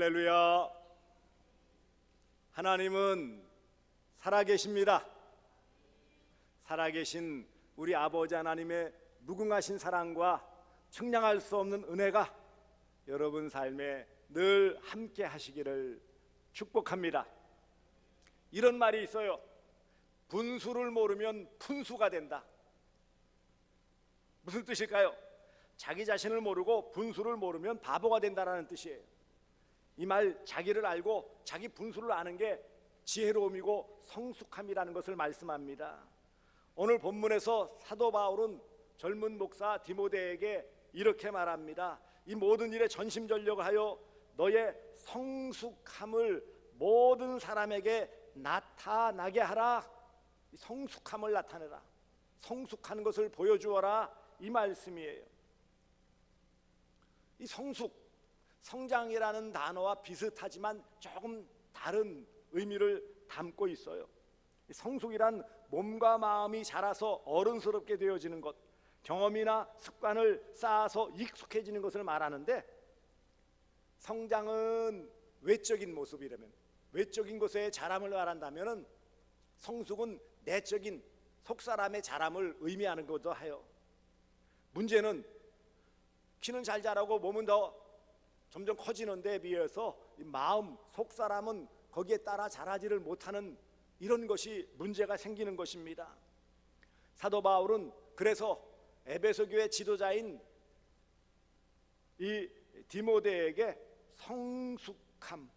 할렐루야. 하나님은 살아계십니다. 살아계신 우리 아버지 하나님의 무궁하신 사랑과 측량할 수 없는 은혜가 여러분 삶에 늘 함께 하시기를 축복합니다. 이런 말이 있어요. 분수를 모르면 푼수가 된다. 무슨 뜻일까요? 자기 자신을 모르고 분수를 모르면 바보가 된다라는 뜻이에요. 이 말 자기를 알고 자기 분수를 아는 게 지혜로움이고 성숙함이라는 것을 말씀합니다. 오늘 본문에서 사도 바울은 젊은 목사 디모데에게 이렇게 말합니다. 이 모든 일에 전심전력하여 너의 성숙함을 모든 사람에게 나타나게 하라. 이 성숙함을 나타내라. 성숙한 것을 보여주어라. 이 말씀이에요. 이 성숙, 성장이라는 단어와 비슷하지만 조금 다른 의미를 담고 있어요. 이 성숙이란 몸과 마음이 자라서 어른스럽게 되어지는 것, 경험이나 습관을 쌓아서 익숙해지는 것을 말하는데 성장은 외적인 모습이라면 외적인 것의 자람을 말한다면은 성숙은 내적인 속사람의 자람을 의미하는 것도 해요. 문제는 키는 잘 자라고 몸은 더 점점 커지는 데 비해서 이 마음 속 사람은 거기에 따라 자라지를 못하는 이런 것이 문제가 생기는 것입니다. 사도 바울은 그래서 에베소 교회 지도자인 이 디모데에게 성숙함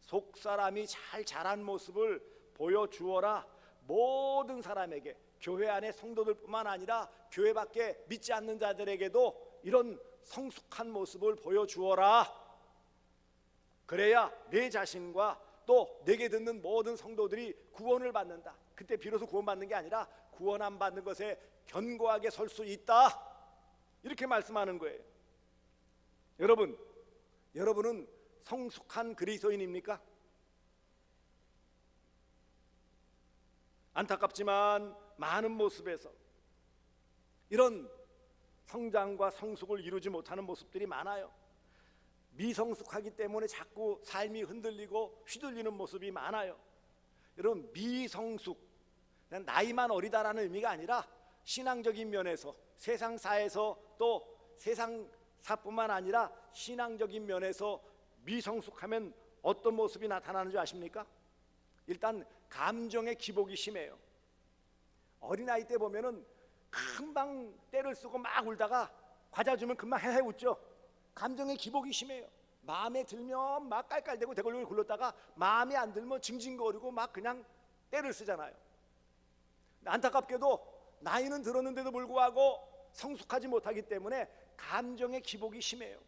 속 사람이 잘 자란 모습을 보여주어라 모든 사람에게 교회 안의 성도들뿐만 아니라 교회 밖에 믿지 않는 자들에게도 이런 성숙한 모습을 보여주어라. 그래야 내 자신과 또 내게 듣는 모든 성도들이 구원을 받는다. 그때 비로소 구원받는 게 아니라 구원 안 받는 것에 견고하게 설 수 있다. 이렇게 말씀하는 거예요. 여러분, 여러분은 성숙한 그리스도인입니까? 안타깝지만 많은 모습에서 이런 성장과 성숙을 이루지 못하는 모습들이 많아요. 미성숙하기 때문에 자꾸 삶이 흔들리고 휘둘리는 모습이 많아요. 여러분 미성숙 나이만 어리다라는 의미가 아니라 신앙적인 면에서 세상사에서 또 세상사뿐만 아니라 신앙적인 면에서 미성숙하면 어떤 모습이 나타나는 줄 아십니까? 일단 감정의 기복이 심해요. 어린아이 때 보면은 금방 때를 쓰고 막 울다가 과자 주면 금방 헤헤 웃죠. 감정의 기복이 심해요. 마음에 들면 막 깔깔대고 대걸로 굴렀다가 마음에 안 들면 징징거리고 막 그냥 때를 쓰잖아요. 안타깝게도 나이는 들었는데도 불구하고 성숙하지 못하기 때문에 감정의 기복이 심해요.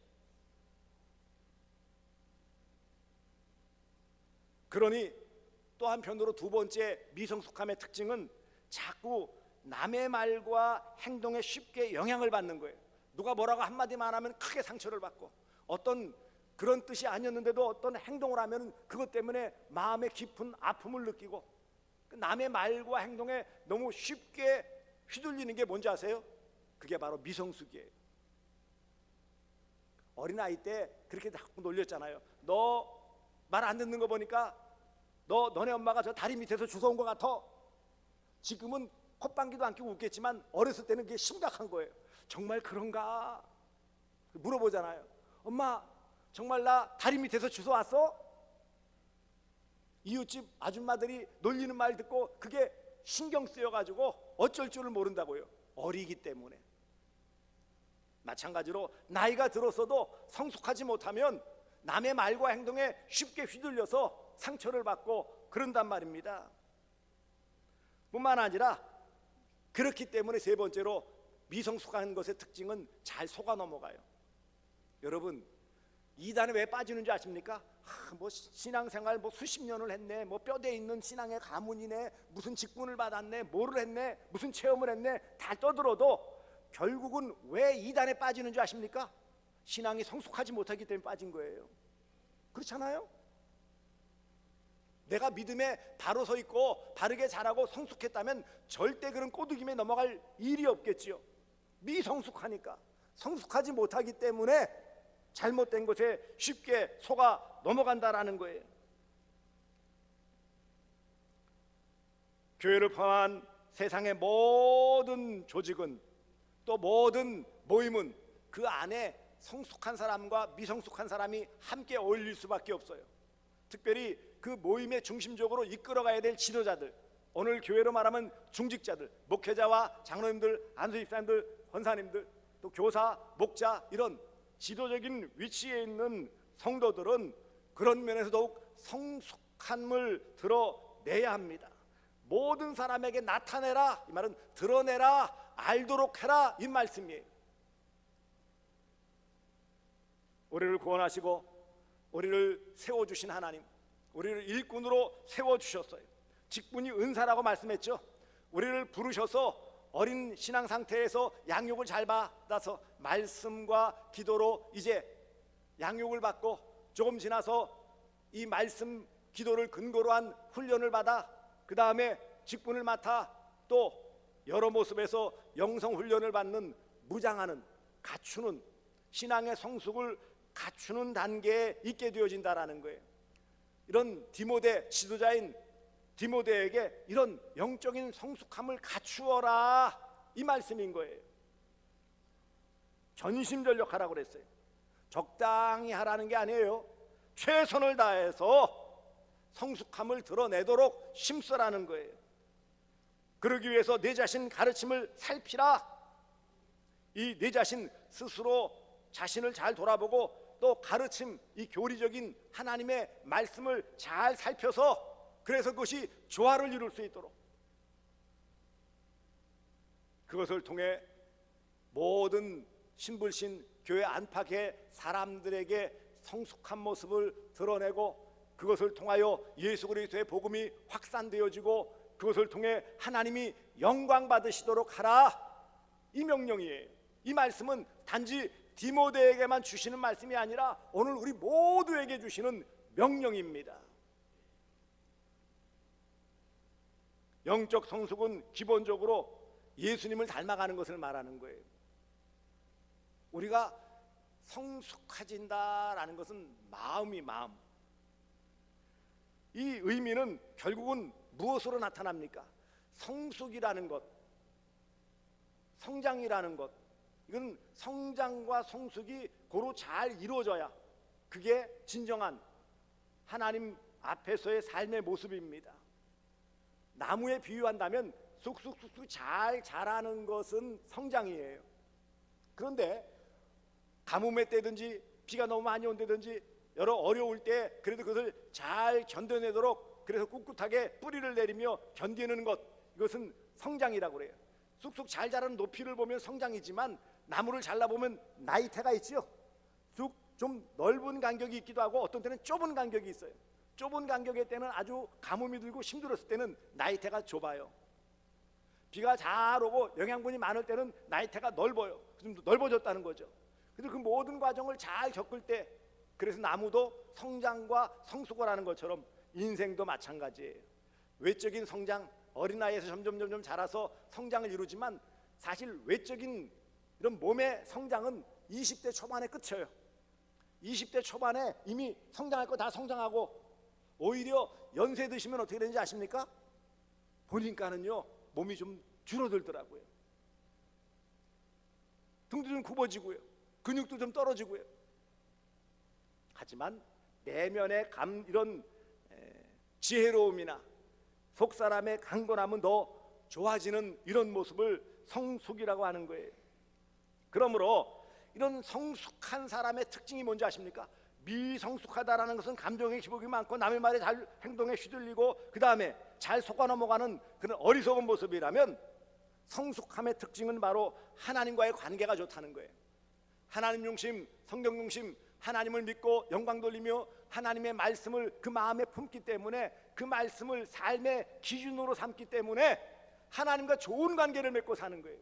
그러니 또 한편으로 두 번째 미성숙함의 특징은 자꾸 남의 말과 행동에 쉽게 영향을 받는 거예요. 누가 뭐라고 한마디만 하면 크게 상처를 받고 어떤 그런 뜻이 아니었는데도 어떤 행동을 하면 그것 때문에 마음의 깊은 아픔을 느끼고 그 남의 말과 행동에 너무 쉽게 휘둘리는 게 뭔지 아세요? 그게 바로 미성숙이에요. 어린아이 때 그렇게 자꾸 놀렸잖아요. 너 말 안 듣는 거 보니까 너 너네 엄마가 저 다리 밑에서 주워온 것 같아. 지금은 콧방귀도 안 끼고 웃겠지만 어렸을 때는 그게 심각한 거예요. 정말 그런가? 물어보잖아요. 엄마, 정말 나 다리 밑에서 주워 왔어? 이웃집 아줌마들이 놀리는 말 듣고 그게 신경 쓰여 가지고 어쩔 줄을 모른다고요. 어리기 때문에. 마찬가지로 나이가 들었어도 성숙하지 못하면 남의 말과 행동에 쉽게 휘둘려서 상처를 받고 그런단 말입니다. 뿐만 아니라 그렇기 때문에 세 번째로 미성숙한 것의 특징은 잘 속아 넘어가요. 여러분 이단에 왜 빠지는지 아십니까? 아, 뭐 신앙생활 뭐 수십 년을 했네, 뭐 뼈대 있는 신앙의 가문이네, 무슨 직분을 받았네, 뭐를 했네, 무슨 체험을 했네, 다 떠들어도 결국은 왜 이단에 빠지는 줄 아십니까? 신앙이 성숙하지 못하기 때문에 빠진 거예요. 그렇잖아요? 내가 믿음에 바로 서 있고 바르게 자라고 성숙했다면 절대 그런 꼬드김에 넘어갈 일이 없겠지요. 미성숙하니까 성숙하지 못하기 때문에 잘못된 것에 쉽게 속아 넘어간다라는 거예요. 교회를 포함한 세상의 모든 조직은 또 모든 모임은 그 안에 성숙한 사람과 미성숙한 사람이 함께 어울릴 수밖에 없어요. 특별히 그 모임의 중심적으로 이끌어가야 될 지도자들, 오늘 교회로 말하면 중직자들, 목회자와 장로님들, 안수집사님들, 권사님들, 또 교사, 목자 이런 지도적인 위치에 있는 성도들은 그런 면에서 더욱 성숙함을 드러내야 합니다. 모든 사람에게 나타내라 이 말은 드러내라 알도록 해라 이 말씀이에요. 우리를 구원하시고 우리를 세워 주신 하나님, 우리를 일꾼으로 세워 주셨어요. 직분이 은사라고 말씀했죠. 우리를 부르셔서 어린 신앙 상태에서 양육을 잘 받아서 말씀과 기도로 이제 양육을 받고 조금 지나서 이 말씀 기도를 근거로 한 훈련을 받아 그 다음에 직분을 맡아 또 여러 모습에서 영성 훈련을 받는 무장하는 갖추는 신앙의 성숙을 갖추는 단계에 있게 되어진다라는 거예요. 이런 디모데 지도자인 디모데에게 이런 영적인 성숙함을 갖추어라 이 말씀인 거예요. 전심전력하라고 그랬어요. 적당히 하라는 게 아니에요. 최선을 다해서 성숙함을 드러내도록 심쓰라는 거예요. 그러기 위해서 내 자신 가르침을 살피라. 이 내 자신 스스로 자신을 잘 돌아보고 또 가르침 이 교리적인 하나님의 말씀을 잘 살펴서 그래서 그것이 조화를 이룰 수 있도록 그것을 통해 모든 신불신 교회 안팎의 사람들에게 성숙한 모습을 드러내고 그것을 통하여 예수 그리스도의 복음이 확산되어지고 그것을 통해 하나님이 영광 받으시도록 하라 이 명령이에요. 이 말씀은 단지 디모데에게만 주시는 말씀이 아니라 오늘 우리 모두에게 주시는 명령입니다. 영적 성숙은 기본적으로 예수님을 닮아가는 것을 말하는 거예요. 우리가 성숙해진다라는 것은 마음이 마음. 이 의미는 결국은 무엇으로 나타납니까? 성숙이라는 것, 성장이라는 것. 이건 성장과 성숙이 고루 잘 이루어져야 그게 진정한 하나님 앞에서의 삶의 모습입니다. 나무에 비유한다면 쑥쑥쑥쑥 잘 자라는 것은 성장이에요. 그런데 가뭄의 때든지 비가 너무 많이 온다든지 여러 어려울 때 그래도 그것을 잘 견뎌내도록 그래서 꿋꿋하게 뿌리를 내리며 견디는 것 이것은 성장이라고 그래요. 쑥쑥 잘 자라는 높이를 보면 성장이지만 나무를 잘라보면 나이테가 있죠. 쑥좀 넓은 간격이 있기도 하고 어떤 때는 좁은 간격이 있어요. 좁은 간격의 때는 아주 가뭄이 들고 힘들었을 때는 나이테가 좁아요. 비가 잘 오고 영양분이 많을 때는 나이테가 넓어요. 좀 넓어졌다는 거죠. 그래서 그 모든 과정을 잘 겪을 때 그래서 나무도 성장과 성숙을 하는 것처럼 인생도 마찬가지예요. 외적인 성장 어린아이에서 점점 점점 자라서 성장을 이루지만 사실 외적인 이런 몸의 성장은 20대 초반에 끝쳐요. 20대 초반에 이미 성장할 거 다 성장하고 오히려 연세 드시면 어떻게 되는지 아십니까? 보니까는요 몸이 좀 줄어들더라고요. 등도 좀 굽어지고요. 근육도 좀 떨어지고요. 하지만 내면의 감 이런 지혜로움이나 속 사람의 강건함은 더 좋아지는 이런 모습을 성숙이라고 하는 거예요. 그러므로 이런 성숙한 사람의 특징이 뭔지 아십니까? 미성숙하다라는 것은 감정의 기복이 많고 남의 말에 잘 행동에 휘둘리고 그 다음에 잘 속아 넘어가는 그런 어리석은 모습이라면 성숙함의 특징은 바로 하나님과의 관계가 좋다는 거예요. 하나님 중심, 성경 중심, 하나님을 믿고 영광 돌리며 하나님의 말씀을 그 마음에 품기 때문에 그 말씀을 삶의 기준으로 삼기 때문에 하나님과 좋은 관계를 맺고 사는 거예요.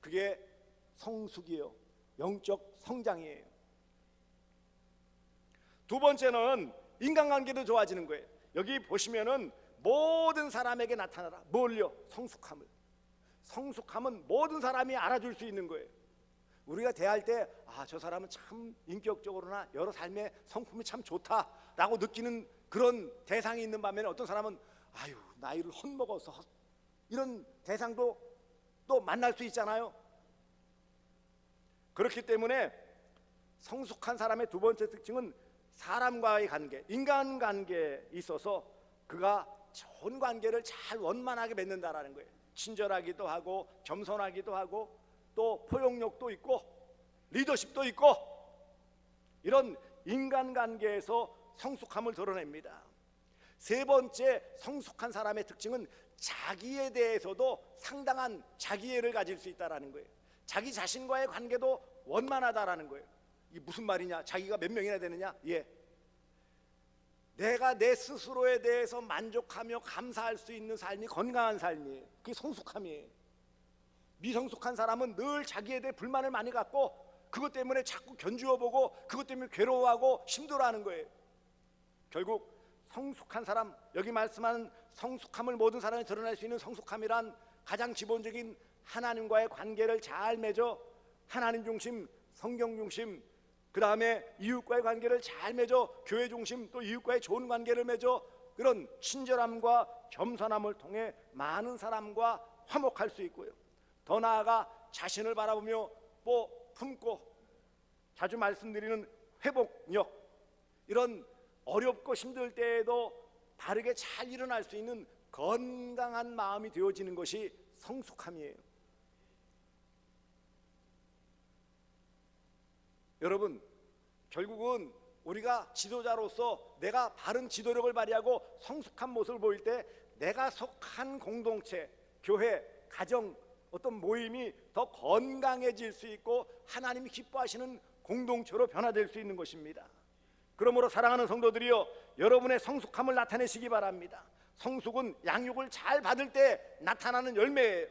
그게 성숙이에요. 영적 성장이에요. 두 번째는 인간관계도 좋아지는 거예요. 여기 보시면은 모든 사람에게 나타나라. 뭘요? 성숙함을. 성숙함은 모든 사람이 알아줄 수 있는 거예요. 우리가 대할 때 아 저 사람은 참 인격적으로나 여러 삶의 성품이 참 좋다라고 느끼는 그런 대상이 있는 반면에 어떤 사람은 아유 나이를 헛먹어서 헛- 이런 대상도 또 만날 수 있잖아요. 그렇기 때문에 성숙한 사람의 두 번째 특징은 사람과의 관계, 인간 관계에 있어서 그가 좋은 관계를 잘 원만하게 맺는다라는 거예요. 친절하기도 하고 겸손하기도 하고 또 포용력도 있고 리더십도 있고 이런 인간 관계에서 성숙함을 드러냅니다. 세 번째 성숙한 사람의 특징은 자기에 대해서도 상당한 자기애를 가질 수 있다라는 거예요. 자기 자신과의 관계도 원만하다라는 거예요. 이게 무슨 말이냐? 자기가 몇 명이나 되느냐? 예. 내가 내 스스로에 대해서 만족하며 감사할 수 있는 삶이 건강한 삶이에요. 그게 성숙함이에요. 미성숙한 사람은 늘 자기에 대해 불만을 많이 갖고 그것 때문에 자꾸 견주어 보고 그것 때문에 괴로워하고 힘들어하는 거예요. 결국 성숙한 사람 여기 말씀하는 성숙함을 모든 사람이 드러낼 수 있는 성숙함이란 가장 기본적인 하나님과의 관계를 잘 맺어 하나님 중심, 성경 중심, 그 다음에 이웃과의 관계를 잘 맺어 교회 중심 또 이웃과의 좋은 관계를 맺어 그런 친절함과 겸손함을 통해 많은 사람과 화목할 수 있고요. 더 나아가 자신을 바라보며 뭐 품고 자주 말씀드리는 회복력 이런 어렵고 힘들 때에도 바르게 잘 일어날 수 있는 건강한 마음이 되어지는 것이 성숙함이에요. 여러분, 결국은 우리가 지도자로서 내가 바른 지도력을 발휘하고 성숙한 모습을 보일 때 내가 속한 공동체, 교회, 가정, 어떤 모임이 더 건강해질 수 있고 하나님이 기뻐하시는 공동체로 변화될 수 있는 것입니다. 그러므로 사랑하는 성도들이여 여러분의 성숙함을 나타내시기 바랍니다. 성숙은 양육을 잘 받을 때 나타나는 열매예요.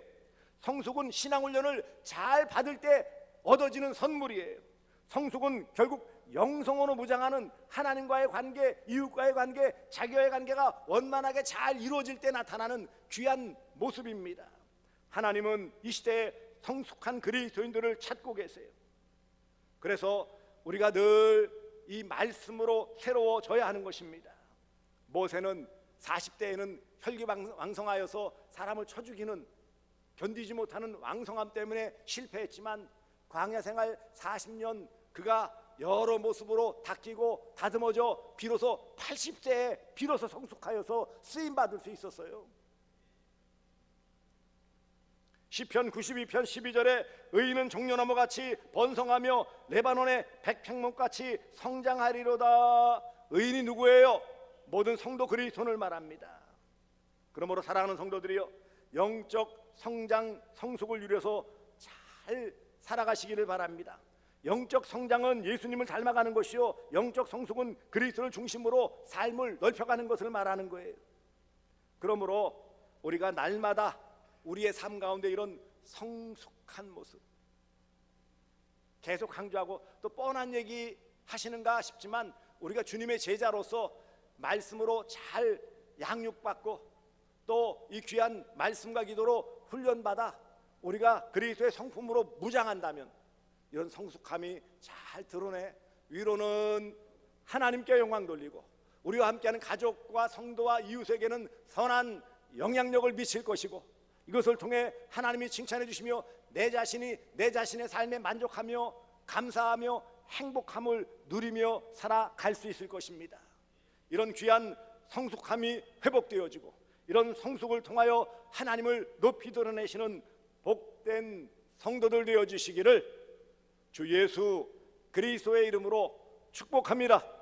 성숙은 신앙 훈련을 잘 받을 때 얻어지는 선물이에요. 성숙은 결국 영성으로 무장하는 하나님과의 관계, 이웃과의 관계, 자기와의 관계가 원만하게 잘 이루어질 때 나타나는 귀한 모습입니다. 하나님은 이 시대에 성숙한 그리스도인들을 찾고 계세요. 그래서 우리가 늘 이 말씀으로 새로워져야 하는 것입니다. 모세는 40대에는 혈기왕성하여서 사람을 쳐 죽이는 견디지 못하는 왕성함 때문에 실패했지만 광야 생활 40년 그가 여러 모습으로 닦이고 다듬어져 비로소 80세에 비로소 성숙하여서 쓰임 받을 수 있었어요. 시편 92편 12절에 의인은 종려나무 같이 번성하며 레바논의 백평목 같이 성장하리로다. 의인이 누구예요? 모든 성도 그리스도를 말합니다. 그러므로 사랑하는 성도들이여 영적 성장 성숙을 누려서 잘 살아가시기를 바랍니다. 영적 성장은 예수님을 닮아가는 것이요 영적 성숙은 그리스도를 중심으로 삶을 넓혀가는 것을 말하는 거예요. 그러므로 우리가 날마다 우리의 삶 가운데 이런 성숙한 모습 계속 강조하고 또 뻔한 얘기 하시는가 싶지만 우리가 주님의 제자로서 말씀으로 잘 양육받고 또 이 귀한 말씀과 기도로 훈련받아 우리가 그리스도의 성품으로 무장한다면 이런 성숙함이 잘 드러내 위로는 하나님께 영광 돌리고 우리와 함께하는 가족과 성도와 이웃에게는 선한 영향력을 미칠 것이고 이것을 통해 하나님이 칭찬해 주시며 내 자신이 내 자신의 삶에 만족하며 감사하며 행복함을 누리며 살아갈 수 있을 것입니다. 이런 귀한 성숙함이 회복되어지고 이런 성숙을 통하여 하나님을 높이 드러내시는 복된 성도들 되어 주시기를 주 예수 그리스도의 이름으로 축복합니다.